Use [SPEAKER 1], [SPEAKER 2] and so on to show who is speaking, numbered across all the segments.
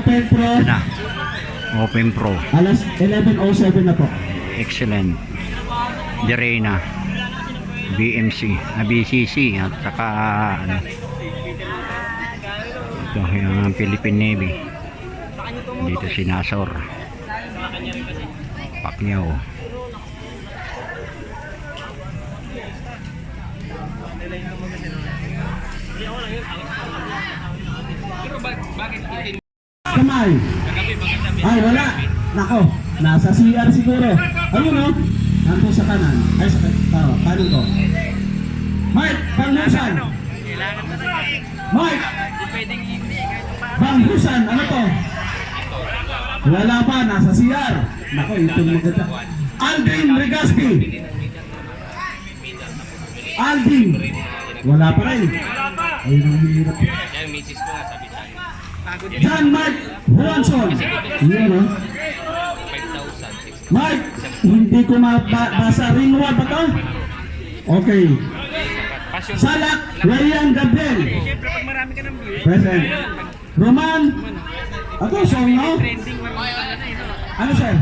[SPEAKER 1] Open Pro.
[SPEAKER 2] Ito na. Open Pro.
[SPEAKER 1] Alas 11.07 na po.
[SPEAKER 2] Excellent. Direna. BMC. Ah, BCC. At saka ano. Ito yung Philippine Navy. Dito si Nasor. Pacquiao.
[SPEAKER 1] Kamay. Ay, wala. Nako, nasa CR siguro. Ayun no? Nandun sa kanan. Ay, sa oh, kanan ko. Mike, Banghusan. Mike. Banghusan, ano to? Wala pa, nasa CR. Nako, itong maganda. Aldin Regaspi. Aldin. Wala pa rin. Ayun ang hirap. John Mark Juanson. Yun, no? Mark, hindi ko mabasa. Rinwa ba to? Okay. Salak, Ryan Gabriel. Present. Roman. Ako, song, no? Ano, sir?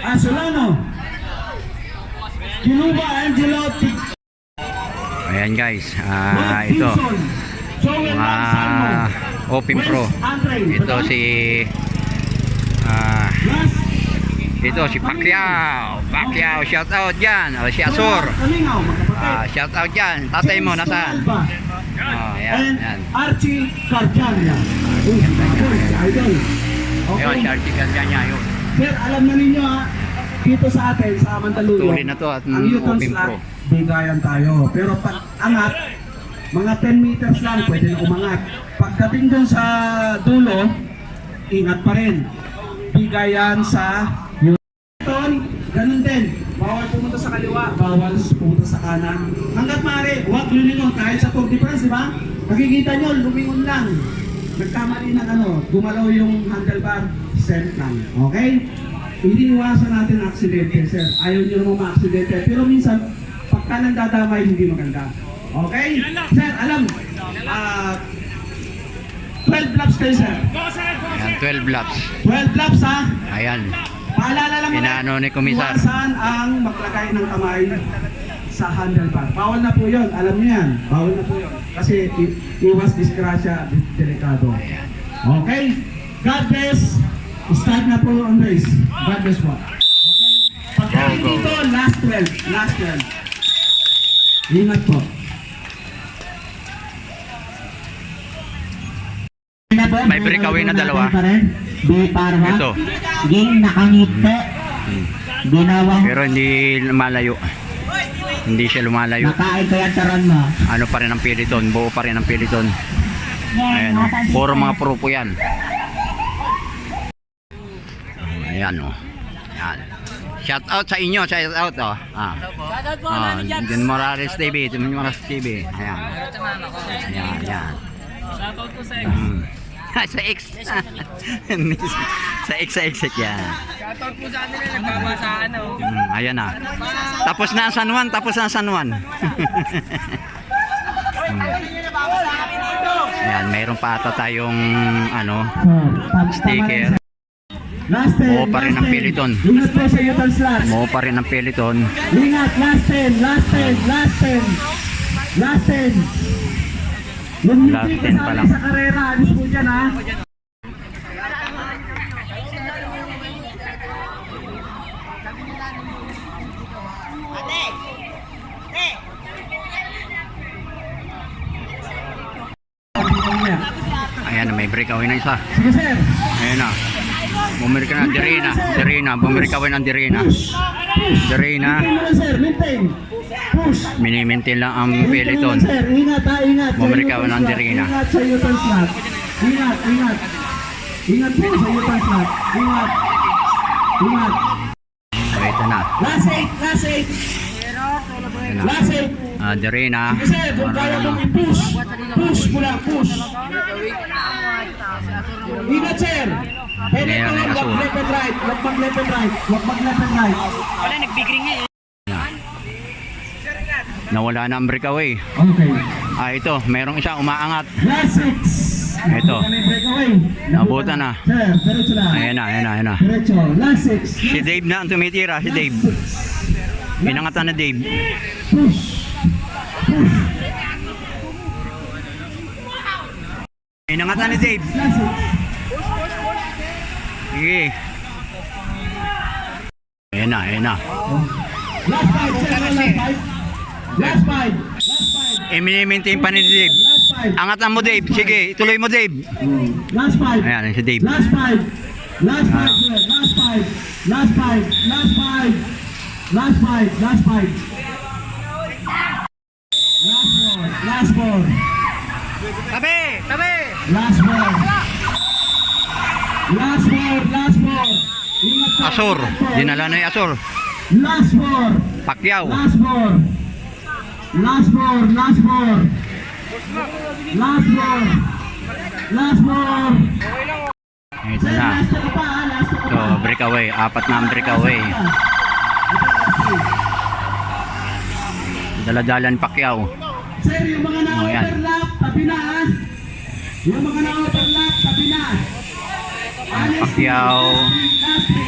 [SPEAKER 1] Ah, Solano. Kinuba Angelo
[SPEAKER 2] Ayan guys. Ah, ito.
[SPEAKER 1] Joel
[SPEAKER 2] Mga. Open Pro.
[SPEAKER 1] Andre.
[SPEAKER 2] Ito si ah,
[SPEAKER 1] Last
[SPEAKER 2] ito si Pacquiao. Pacquiao, shout out diyan. O si Asur.
[SPEAKER 1] Magkapatid.
[SPEAKER 2] Ah, shout out diyan. Tatay mo nasaan? Oh, yan, yan.
[SPEAKER 1] Archie.
[SPEAKER 2] Ayun,
[SPEAKER 1] Okay.
[SPEAKER 2] si Archie Ganyanya yun.
[SPEAKER 1] Sir, alam na ninyo ha, dito sa atin, sa Mandaluyong,
[SPEAKER 2] Tuloy na to at
[SPEAKER 1] ang slot,
[SPEAKER 2] pro.
[SPEAKER 1] bigayan tayo. Pero pag angat, mga 10 meters lang, pwede na umangat. Pagdating dun sa dulo, ingat pa rin. Bigayan sa Yukon, ganun din. Bawal pumunta sa kaliwa, bawal pumunta sa kanan. Hanggat maaari, huwag lulingon kahit sa Tour de France, di ba? Nakikita nyo, lumingon lang. Nagkamali ng ano, gumalaw yung handlebar, send lang. Okay? Iniiwasan natin aksidente, sir. Ayaw nyo naman ma-aksidente. Pero minsan, pagka nandadamay, hindi maganda. Okay? Sir, alam, ah, 12 laps kayo, sir.
[SPEAKER 2] Ayan, 12 laps.
[SPEAKER 1] 12 laps, ha?
[SPEAKER 2] Ayan.
[SPEAKER 1] Paalala lang
[SPEAKER 2] Inaano ni Komisar.
[SPEAKER 1] Iwasan ang maglagay ng kamay sa handlebar. Bawal na po yun. Alam niyo yan. Bawal na po yun. Kasi iwas disgrasya, di- delikado. Okay? God bless. Start na po ang race. God bless po. Okay?
[SPEAKER 2] Go.
[SPEAKER 1] dito, last 12. Last 12. Ingat po.
[SPEAKER 2] May breakaway na dalawa.
[SPEAKER 1] Di parwa.
[SPEAKER 2] Ito.
[SPEAKER 1] Ging nakangiti. Ginawang
[SPEAKER 2] Pero hindi lumalayo. Hindi siya lumalayo.
[SPEAKER 1] nakain ko mo.
[SPEAKER 2] Ano pa rin ang piliton. Buo pa rin ang piliton. Ayan. oh. Puro mga pro po yan. Oh, Ayan o. Ayan. Shout out sa inyo. Shout out o. Ah.
[SPEAKER 3] Po
[SPEAKER 2] Ah,
[SPEAKER 3] namin dyan.
[SPEAKER 2] Din Morales TV. Din Morales TV. Ayan. Ayan. Ayan.
[SPEAKER 3] Shoutout po sa
[SPEAKER 2] Hmm. sa X. sa X sa X yan.
[SPEAKER 3] Shoutout po sa kanila nagbabasa ano.
[SPEAKER 2] Hmm, ayan na. Tapos na ang San Juan, tapos na ang San Juan. Hmm. Ayan, mayroon pa ata tayong ano, sticker.
[SPEAKER 1] Last 10.
[SPEAKER 2] Oo pa rin ang
[SPEAKER 1] 10.
[SPEAKER 2] peliton.
[SPEAKER 1] Ingat po sa Yutan slots.
[SPEAKER 2] Mo pa rin ang peliton.
[SPEAKER 1] Ingat, last 10, last 10, last 10. Last 10.
[SPEAKER 2] Last
[SPEAKER 1] hindi
[SPEAKER 2] 10 pa lang.
[SPEAKER 1] sa karera, alis po dyan ha.
[SPEAKER 2] Ayan, may breakaway na isa.
[SPEAKER 1] Sige sir.
[SPEAKER 2] Ayan na. Bumili ka na, Dirina. Dirina, bumili ka ng Dirina. Dirina,
[SPEAKER 1] Maintain mo sir, maintain. Push.
[SPEAKER 2] minimintin lang ang peliton.
[SPEAKER 1] ingat ha, ingat. Yutan
[SPEAKER 2] ng. Dirina.
[SPEAKER 1] Ingat sa Yutan slot. Ingat, ingat. Ingat po sa Yutan slot. Ingat. Ingat.
[SPEAKER 2] So, ito na.
[SPEAKER 1] Last 8, last 8.
[SPEAKER 2] Ayan na.
[SPEAKER 1] Last 8.
[SPEAKER 2] Ah, Dirina.
[SPEAKER 1] Kasi kung kaya mong i-push, push mo lang, push. Ingat sir. Pwede ko lang, wag left and right, wag mag left and right, wag mag left and right.
[SPEAKER 3] Wala nagbigring eh.
[SPEAKER 2] Nawala na ang breakaway.
[SPEAKER 1] Okay.
[SPEAKER 2] Ah, ito, merong isa umaangat.
[SPEAKER 1] Last six.
[SPEAKER 2] Ito.
[SPEAKER 1] Nabutan na.
[SPEAKER 2] Ayan na, ayan na, ayan na.
[SPEAKER 1] Diretso. Last six.
[SPEAKER 2] Si Dave na ang tumitira, si Dave. Pinangatan na Dave.
[SPEAKER 1] Push. Push.
[SPEAKER 2] Pinangatan ni Dave. Sige. Ayan na, ayan na.
[SPEAKER 1] Last five. Last five. Last five. Last five.
[SPEAKER 2] I-maintain pa ni Dave. Angatan mo Dave. Sige, ituloy mo Dave.
[SPEAKER 1] Last five.
[SPEAKER 2] Ayan, si Dave.
[SPEAKER 1] Last five. Last five. Last five. Last five. Last five. Last five. Last five. Last four. Last four.
[SPEAKER 3] Tabi! Tabi!
[SPEAKER 1] Last four. Last four. Last four.
[SPEAKER 2] Asor. Dinala na yung Asor.
[SPEAKER 1] Last four.
[SPEAKER 2] Pacquiao.
[SPEAKER 1] Last four. Last four. Last four. Last four. Last four.
[SPEAKER 2] Ito na. So, breakaway. Apat na ang breakaway. Daladalan Pacquiao.
[SPEAKER 1] Sir, yung mga
[SPEAKER 2] Oh,
[SPEAKER 1] na-overlap, tabi na. Yung mga na-overlap, tabi na.
[SPEAKER 2] Pacquiao.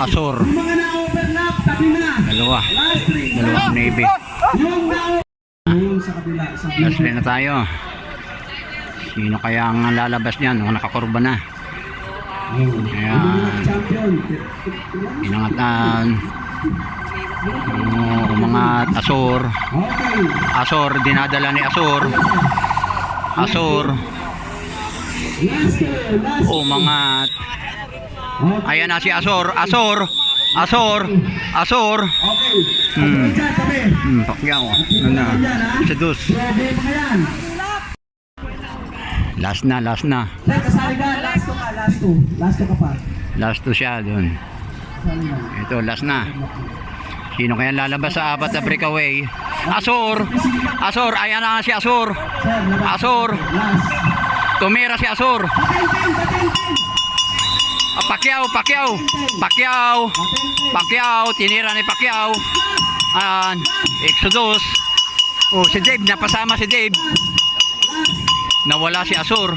[SPEAKER 2] Asor.
[SPEAKER 1] Yung mga na-overlap, tabi na.
[SPEAKER 2] Dalawa. Dalawa Navy.
[SPEAKER 1] Yung na sa kabila, sa
[SPEAKER 2] Last line na tayo. Sino kaya ang lalabas niyan? O nakakurba na.
[SPEAKER 1] Mga champion.
[SPEAKER 2] Inangatan. Oh, umangat. Asor. Asor. Dinadala ni Asor. Asor. Umangat.
[SPEAKER 1] Okay.
[SPEAKER 2] Ayan na si Asor. Asor. Asor. Asor.
[SPEAKER 1] Okay.
[SPEAKER 2] Hmm. Hmm, Pacquiao. Ano na? Sedus. Last na, last na.
[SPEAKER 1] Kasali ka. Last two ka, last two. Last two ka pa.
[SPEAKER 2] Last to siya
[SPEAKER 1] ka.
[SPEAKER 2] Ito, last na. Sino kaya lalabas sa apat na breakaway? Asor! Asor! Ayan na si Asor! Asor! Tumira si Asor! Ah, Pacquiao! Pacquiao! Pacquiao! Pacquiao! Tinira ni Pacquiao! Ayan! Exodus! Oh, si Dave! Napasama si Dave! Nawala si Asor!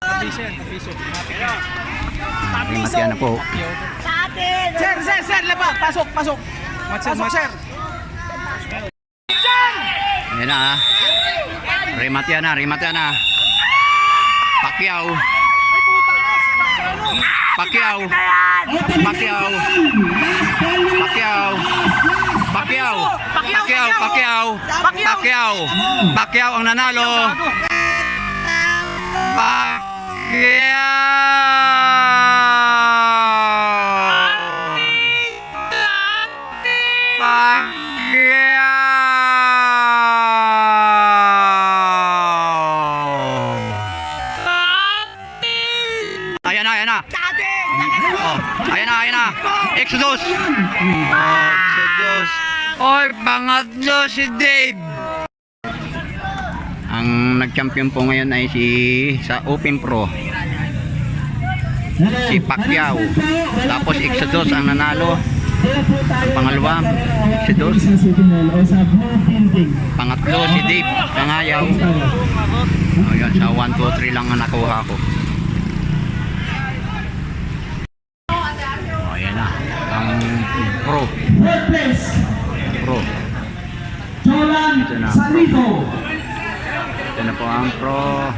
[SPEAKER 1] Last. Last, last, last.
[SPEAKER 2] Matya na po.
[SPEAKER 3] Sir, sir, sir! Laba! Pasok, pasok! Pasok, sir!
[SPEAKER 2] Ayan na ah. Rematya na, rematya na. Pacquiao! Pacquiao! Pacquiao! Pacquiao! Pacquiao! Pacquiao! Pacquiao! Pacquiao! Pacquiao ang nanalo! Pacquiao! Ayan na, ayan na. Exodus. Exodus. Oy, pangatlo si Dave. Ang nag-champion po ngayon ay si sa Open Pro. Si Pacquiao. Tapos Exodus ang nanalo. Pangalawa, Exodus. Pangatlo si Dave Kangayaw. Oh, yun, sa 1, 2, 3 lang ang nakuha ko. Oh, yan na. Ang
[SPEAKER 1] Fourth place,
[SPEAKER 2] Pro.
[SPEAKER 1] Jolan. Sanito.
[SPEAKER 2] Ito na po ang pro.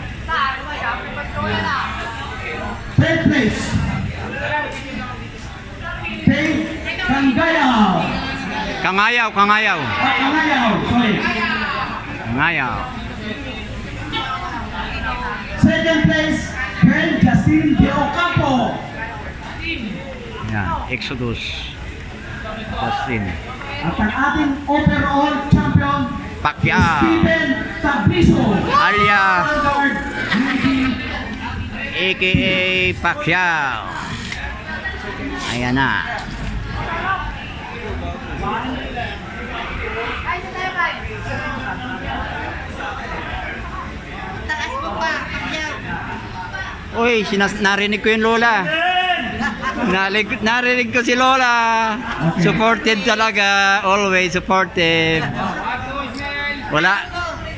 [SPEAKER 1] Third place, Dave Kangayaw.
[SPEAKER 2] Kangayaw, Kangayaw.
[SPEAKER 1] Ah, Kangayaw, sorry.
[SPEAKER 2] Kangayaw.
[SPEAKER 1] Second place, Ken Justin De Ocampo.
[SPEAKER 2] Yan, Exodus. Justin.
[SPEAKER 1] At ang ating overall champion,
[SPEAKER 2] Pacquiao.
[SPEAKER 1] Steven Tabiso.
[SPEAKER 2] Alia, aka Pacquiao. Ayan na. Uy, sinas narinig ko yung Lola. Narinig, narinig ko si Lola. Supported talaga. Always supportive. Wala.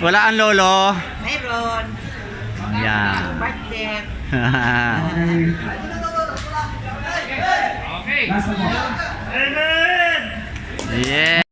[SPEAKER 2] Wala ang lolo.
[SPEAKER 4] Mayroon.
[SPEAKER 2] Yan.
[SPEAKER 4] Birthday.
[SPEAKER 1] Okay.
[SPEAKER 2] Yeah.